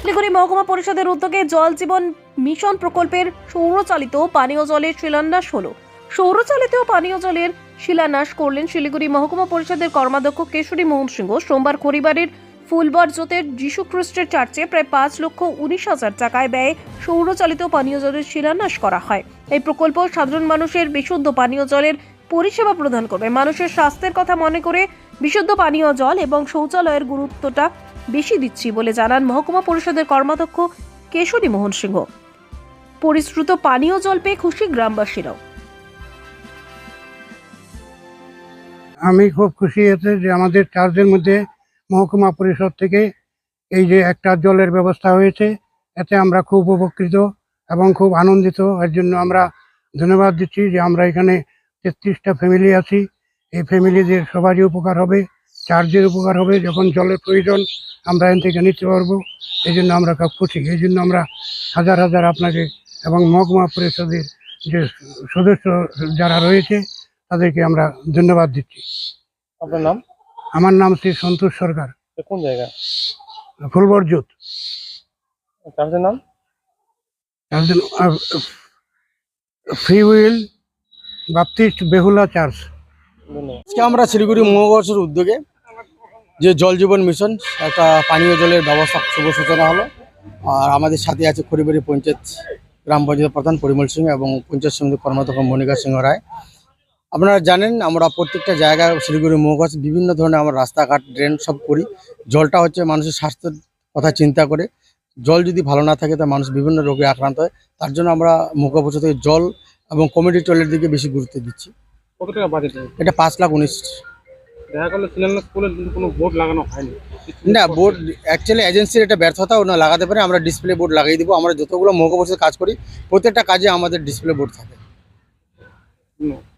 শিলিগুড়ি মহকুমা পরিষদের উদ্যোগে জল জীবন মিশন প্রকল্পের সৌরচালিত পানীয় জলের শিলান্যাস হলো। সৌরচালিত পানীয় জলের শিলান্যাস করলেন শিলিগুড়ি মহকুমা পরিষদের কর্মাধ্যক্ষ কেশরী মোহন সিংহ। সোমবার খড়িবাড়ির ফুলবরজোতের যীশু খ্রিস্টের চার্চে প্রায় পাঁচ লক্ষ উনিশ হাজার টাকায় ব্যয়ে সৌরচালিত পানীয় জলের শিলান্যাস করা হয়। এই প্রকল্প সাধারণ মানুষের বিশুদ্ধ পানীয় জলের পরিষেবা প্রদান করবে। মানুষের স্বাস্থ্যের কথা মনে করে বিশুদ্ধ পানীয় জল এবং শৌচালয়ের গুরুত্বটা বেশি দিচ্ছি বলে জানান মহকুমা পরিষদের কর্মাধ্যক্ষ কেশরী মোহন সিংহ। পরিশ্রুত পানীয় জল পেয়ে খুশি গ্রামবাসীরাও। আমি খুব খুশি হয়েছে যে আমাদের চার্চের মধ্যে মহকুমা পরিষদ থেকে এই যে একটা জলের ব্যবস্থা হয়েছে, এতে আমরা খুব উপকৃত এবং খুব আনন্দিত। এর জন্য আমরা ধন্যবাদ দিচ্ছি যে আমরা এখানে তেত্রিশটা ফ্যামিলি আছি। এই ফ্যামিলিদের সবারই উপকার হবে চার্জের উপকার হবে যখন জলের প্রয়োজন আমরা এখান থেকে নিতে পারব। এই জন্য আমরা খুব খুশি। এই জন্য আমরা হাজার হাজার আপনাকে এবং মহকুমা পরিষদের যে সদস্য যারা রয়েছে তাদেরকে আমরা ধন্যবাদ দিচ্ছি। আপনার নাম? আমার নাম শ্রী সন্তোষ সরকার। কোন জায়গা? ফুলবরজুত নাম? Free Will Baptist Behula Church. আজকে আমরা শিলিগুড়ি মহাবর্ষের উদ্যোগে যে জল জীবন মিশন, একটা পানীয় জলের ব্যবস্থা শুভ সূচনা হলো। আর আমাদের সাথে আছে খড়িবাড়ি পঞ্চায়েত গ্রাম পঞ্চায়েত প্রধান পরিমল সিং এবং পঞ্চায়েত সমিতি কর্মাধ্যক্ষ মনিকা সিংহ রায়। আপনারা জানেন, আমরা প্রত্যেকটা জায়গায় শিলিগুড়ি মহাকাশ বিভিন্ন ধরনের আমরা রাস্তাঘাট, ড্রেন সব করি। জলটা হচ্ছে মানুষের স্বাস্থ্যের কথা চিন্তা করে। জল যদি ভালো না থাকে, তা মানুষ বিভিন্ন রোগে আক্রান্ত হয়। তার জন্য আমরা মহাকাশ থেকে জল এবং কমিটি টয়লেট দিকে বেশি গুরুত্ব দিচ্ছি। কত টাকা বাজেট এটা পাঁচ লাখ উনিশ। দেখা গেল শিলান্যাস করলে কোনো বোর্ড লাগানো হয়নি। না বোর্ড অ্যাকচুয়ালি এজেন্সির এটা ব্যর্থতাও না লাগাতে পারে আমরা ডিসপ্লে বোর্ড লাগিয়ে দিব আমরা যতগুলো মহকুমা পরিষদের কাজ করি প্রত্যেকটা কাজে আমাদের ডিসপ্লে বোর্ড থাকে।